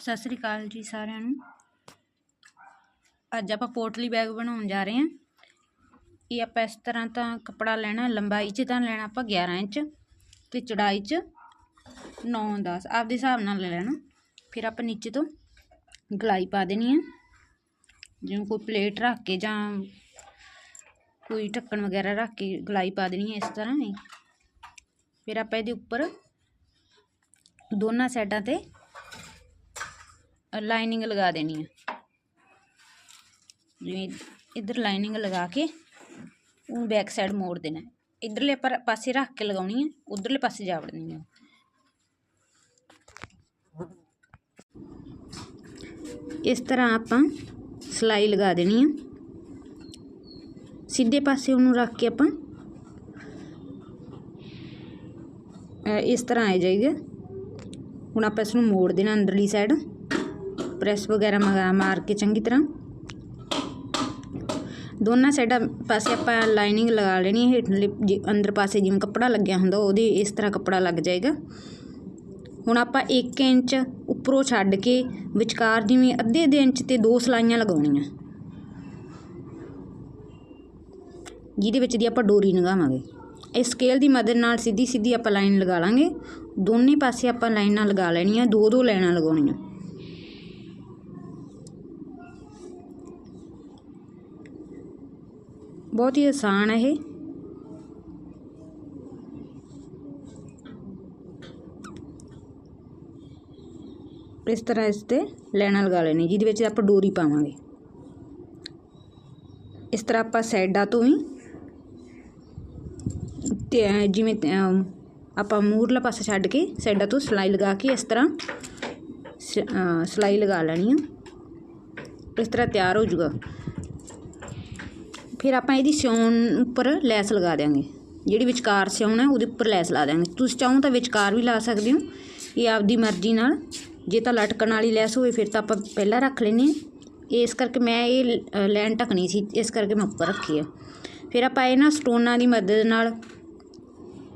ਸਤਿ ਸ੍ਰੀ ਅਕਾਲ ਜੀ ਸਾਰਿਆਂ ਨੂੰ। ਅੱਜ ਆਪਾਂ ਪੋਟਲੀ ਬੈਗ ਬਣਾਉਣ ਜਾ ਰਹੇ ਹਾਂ। ਇਹ ਆਪਾਂ ਇਸ ਤਰ੍ਹਾਂ ਤਾਂ ਕੱਪੜਾ ਲੈਣਾ, ਲੰਬਾਈ 'ਚ ਤਾਂ ਲੈਣਾ ਆਪਾਂ 11 ਇੰਚ ਤੇ ਚੜਾਈ 'ਚ 9 10 ਆਪਦੇ ਹਿਸਾਬ ਨਾਲ ਲੈ ਲੈਣਾ। ਫਿਰ ਆਪਾਂ ਨੀਚੇ ਤੋਂ ਗਲਾਈ ਪਾ ਦੇਣੀ ਹੈ ਜਿਵੇਂ ਕੋਈ ਪਲੇਟ ਰੱਖ ਕੇ ਜਾਂ ਕੋਈ ਢੱਕਣ ਵਗੈਰਾ ਰੱਖ ਕੇ ਗਲਾਈ ਪਾ ਦੇਣੀ ਹੈ ਇਸ ਤਰ੍ਹਾਂ ਹੀ ਫਿਰ ਆਪਾਂ ਇਹਦੇ ਉੱਪਰ ਦੋਨਾਂ ਸਾਈਡਾਂ ਤੇ ਲਾਈਨਿੰਗ ਲਗਾ ਦੇਣੀ ਹੈ ਜਿਵੇਂ ਇੱਧਰ ਲਾਈਨਿੰਗ ਲਗਾ ਕੇ ਉਹ ਬੈਕ ਸਾਈਡ ਮੋੜ ਦੇਣਾ ਹੈ ਇੱਧਰਲੇ ਪਰ ਪਾਸੇ ਰੱਖ ਕੇ ਲਗਾਉਣੀ ਹੈ ਉਧਰਲੇ ਪਾਸੇ ਜਾ ਵੜਨੀ ਹੈ ਇਸ ਤਰ੍ਹਾਂ ਆਪਾਂ ਸਲਾਈ ਲਗਾ ਦੇਣੀ ਹੈ ਸਿੱਧੇ ਪਾਸੇ ਉਹਨੂੰ ਰੱਖ ਕੇ ਆਪਾਂ ਅ, ਇਸ ਤਰ੍ਹਾਂ ਆ ਜਾਏਗਾ ਹੁਣ ਆਪਾਂ ਇਸ ਨੂੰ ਪ੍ਰੈਸ ਵਗੈਰਾ ਮਗਾ ਮਾਰ ਕੇ ਚੰਗੀ ਤਰ੍ਹਾਂ। ਦੋਨਾਂ ਸਾਈਡਾਂ ਪਾਸੇ ਆਪਾਂ ਲਾਈਨਿੰਗ ਲਗਾ ਲੈਣੀ ਹੈ, ਹੇਠਲੇ ਜਿ- ਅੰਦਰ ਪਾਸੇ ਜਿਵੇਂ ਕੱਪੜਾ ਲੱਗਿਆ ਹੁੰਦਾ, ਉਹਦੇ ਇਸ ਤਰ੍ਹਾਂ ਕੱਪੜਾ ਲੱਗ ਜਾਏਗਾ। ਹੁਣ ਆਪਾਂ 1 ਇੰਚ ਉੱਪਰੋਂ ਛੱਡ ਕੇ ਵਿਚਕਾਰ ਜਿਵੇਂ ਅੱਧੇ ਅੱਧੇ ਇੰਚ ਤੇ ਦੋ ਸਲਾਈਆਂ ਲਗਾਉਣੀਆਂ। ਜਿਹਦੇ ਵਿੱਚ ਦੀ ਆਪਾਂ ਡੋਰੀ ਲਗਾਵਾਂਗੇ। ਇਸ ਸਕੇਲ ਦੀ ਮਦਦ ਨਾਲ ਸਿੱਧੀ ਸਿੱਧੀ ਆਪਾਂ ਲਾਈਨ ਲਗਾ ਲਾਂਗੇ। ਦੋਨੇ ਪਾਸੇ ਆਪਾਂ ਲਾਈਨਾਂ ਲਗਾ ਲੈਣੀਆਂ ਦੋ ਦੋ ਲਾਈਨਾਂ ਲਗਾਉਣੀਆਂ। ਬਹੁਤ ਹੀ ਆਸਾਨ ਹੈ ਇਹ ਇਸ ਤਰ੍ਹਾਂ ਇਸ ਤੇ ਲਾਈਨਾਂ ਲਗਾ ਲੈਣੀ ਜਿਹਦੇ ਵਿੱਚ ਆਪਾਂ ਡੋਰੀ ਪਾਵਾਂਗੇ ਇਸ ਤਰ੍ਹਾਂ ਆਪਾਂ ਸਾਈਡਾਂ ਤੋਂ ਵੀ ਤੇ ਅਹ ਜਿਵੇਂ ਅਹ ਆਪਾਂ ਮੂਰਲਾ ਪਾਸਾ ਛੱਡ ਕੇ ਸਾਈਡਾਂ ਤੋਂ ਸਲਾਈ ਲਗਾ ਕੇ ਇਸ ਤਰ੍ਹਾਂ ਸ- ਅਹ ਸਲਾਈ ਲਗਾ ਲੈਣੀ ਆ ਇਸ ਤਰ੍ਹਾਂ ਤਿਆਰ ਹੋ ਜਾਊਗਾ ਫਿਰ ਆਪਾਂ ਇਹਦੀ ਸਿਉਣ ਉੱਪਰ ਲੈਸ ਲਗਾ ਦਿਆਂਗੇ। ਜਿਹੜੀ ਵਿਚਕਾਰ ਸਿਉਣ ਹੈ ਉਹਦੇ ਉੱਪਰ ਲੈਸ ਲਾ ਦਿਆਂਗੇ। ਤੁਸੀਂ ਚਾਹੋ ਤਾਂ ਵਿਚਕਾਰ ਵੀ ਲਾ ਸਕਦੇ ਹੋ। ਇਹ ਆਪਦੀ ਮਰਜ਼ੀ ਨਾਲ। ਜੇ ਤਾਂ ਲਟਕਣ ਵਾਲੀ ਲੈਸ ਹੋਵੇ ਫਿਰ ਤਾਂ ਆਪਾਂ ਪਹਿਲਾਂ ਰੱਖ ਲੈਣੀ ਹੈ। ਇਸ ਕਰਕੇ ਮੈਂ ਇਹ ਅ, ਲਾਈਨ ਢਕਣੀ ਸੀ। ਇਸ ਕਰਕੇ ਮੈਂ ਉੱਪਰ ਰੱਖੀ ਹੈ। ਫਿਰ ਆਪਾਂ ਇਹ ਨਾ ਸਟੋਨਾਂ ਦੀ ਮਦਦ ਨਾਲ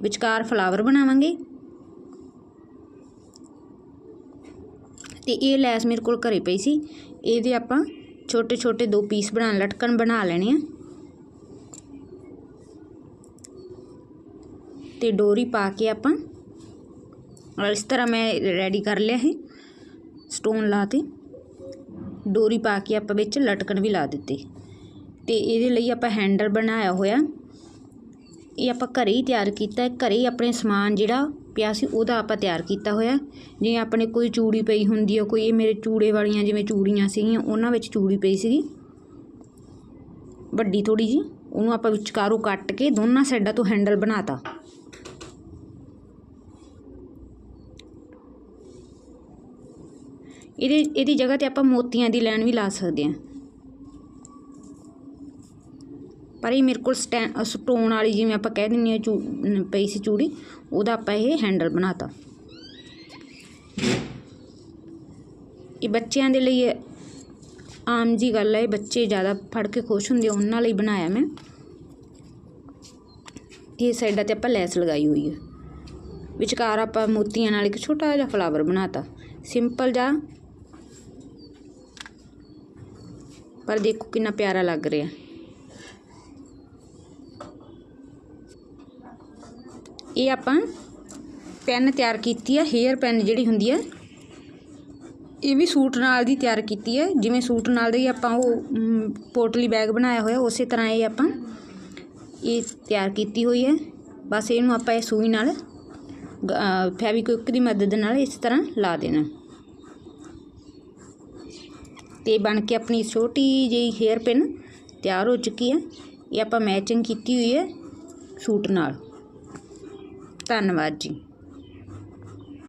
ਵਿਚਕਾਰ ਫਲਾਵਰ ਬਣਾਵਾਂਗੇ। ਤੇ ਇਹ ਲੈਸ ਮੇਰੇ ਕੋਲ ਘਰੇ ਪਈ ਸੀ। ਇਹਦੇ ਆਪਾਂ ਛੋਟੇ ਛੋਟੇ ਦੋ ਪੀਸ ਬਣਾ ਲਟਕਣ ਬਣਾ ਲੈਣੇ ਆ। ਤੇ ਡੋਰੀ ਪਾ ਕੇ ਆਪਾਂ ਇਸ ਤਰ੍ਹਾਂ ਮੈਂ ਰੈਡੀ ਕਰ ਲਿਆ ਹੈ ਸਟੋਨ ਲਾ ਲਾਤੇ ਡੋਰੀ ਪਾ ਕੇ ਆਪਾਂ ਵਿੱਚ ਲਟਕਣ ਵੀ ਲਾ ਦਿੱਤੇ। ਤੇ ਇਹਦੇ ਲਈ ਆਪਾਂ ਹੈਂਡਲ ਬਣਾਇਆ ਹੋਇਆ। ਇਹ ਆਪਾਂ ਘਰੇ ਹੀ ਤਿਆਰ ਕੀਤਾ। ਹੈ ਘਰੇ ਹੀ ਆਪਣੇ ਸਮਾਨ ਜਿਹੜਾ ਪਿਆ ਸੀ, ਉਹਦਾ ਆਪਾਂ ਤਿਆਰ ਕੀਤਾ ਹੋਇਆ। ਜਿਵੇਂ ਆਪਣੇ ਕੋਈ ਚੂੜੀ ਪਈ ਹੁੰਦੀ ਹੈ ਕੋਈ ਇਹ ਮੇਰੇ ਚੂੜੇ ਵਾਲੀਆਂ ਜਿਵੇਂ ਚੂੜੀਆਂ ਸੀਗੀਆਂ, ਉਹਨਾਂ ਵਿੱਚ ਚੂੜੀ ਪਈ ਸੀਗੀ। ਵੱਡੀ ਥੋੜੀ ਜੀ ਉਹਨੂੰ ਆਪਾਂ ਵਿਚਕਾਰੋਂ ਕੱਟ ਕੇ ਦੋਨਾਂ ਸਾਈਡਾਂ ਤੋਂ ਹੈਂਡਲ ਬਣਾਤਾ। ਇਹਦੇ, ਇਹਦੀ ਜਗ੍ਹਾ ਤੇ ਆਪਾਂ ਮੋਤੀਆਂ ਦੀ ਲਾਈਨ ਵੀ ਲਾ ਸਕਦੇ ਹਾਂ। ਪਰ ਇਹ ਮੇਰੇ ਕੋਲ ਸਟੈ ਸਟੋਨ ਵਾਲੀ ਜਿਵੇਂ ਆਪਾਂ ਕਹਿ ਦਿੰਦੇ ਹਾਂ ਚੂ ਪਈ ਸੀ ਚੂੜੀ, ਉਹਦਾ ਆਪਾਂ ਇਹ ਹੈਂਡਲ ਬਣਾਤਾ। ਇਹ ਬੱਚਿਆਂ ਦੇ ਲਈ ਆਮ ਜੀ ਗੱਲ ਹੈ ਇਹ ਬੱਚੇ ਜ਼ਿਆਦਾ ਫੜ ਕੇ ਖੁਸ਼ ਹੁੰਦੇ ਆ, ਉਹਨਾਂ ਲਈ ਬਣਾਇਆ ਮੈਂ। ਇਹ ਸਾਈਡਾਂ ਤੇ ਆਪਾਂ ਲੈਸ ਲਗਾਈ ਹੋਈ ਹੈ ਵਿਚਕਾਰ ਆਪਾਂ ਮੋਤੀਆਂ ਨਾਲ ਇੱਕ ਛੋਟਾ ਜਿਹਾ ਫਲਾਵਰ ਬਣਾਤਾ। ਸਿੰਪਲ ਜਿਹਾ। ਪਰ ਦੇਖੋ ਕਿੰਨਾ ਪਿਆਰਾ ਲੱਗ ਰਿਹਾ। ਇਹ ਆਪਾਂ ਪੈਨ ਤਿਆਰ ਕੀਤੀ ਆ ਹੇਅਰ ਪੈਨ ਜਿਹੜੀ ਹੁੰਦੀ ਹੈ ਇਹ ਵੀ ਸੂਟ ਨਾਲ ਦੀ ਤਿਆਰ ਕੀਤੀ ਹੈ। ਜਿਵੇਂ ਸੂਟ ਨਾਲ ਦੀ ਆਪਾਂ ਉਹ ਮ, ਪੋਟਲੀ ਬੈਗ ਬਣਾਇਆ ਹੋਇਆ ਉਸੇ ਤਰ੍ਹਾਂ ਇਹ ਆਪਾਂ ਇਹ ਤਿਆਰ ਕੀਤੀ ਹੋਈ ਹੈ। ਬਸ ਇਹਨੂੰ ਆਪਾਂ ਇਹ ਸੂਈ ਨਾਲ ਫੈਵੀਕਵਿਕ ਦੀ ਮਦਦ ਨਾਲ ਇਸ ਤਰ੍ਹਾਂ ਲਾ ਦੇਣਾ। ਤੇ ਬਣ ਕੇ ਆਪਣੀ ਛੋਟੀ ਜਿਹੀ ਹੇਅਰ ਪਿਨ ਤਿਆਰ ਹੋ ਚੁੱਕੀ ਹੈ। ਇਹ ਆਪਾਂ ਮੈਚਿੰਗ ਕੀਤੀ ਹੋਈ ਹੈ ਸੂਟ ਨਾਲ। ਧੰਨਵਾਦ ਜੀ।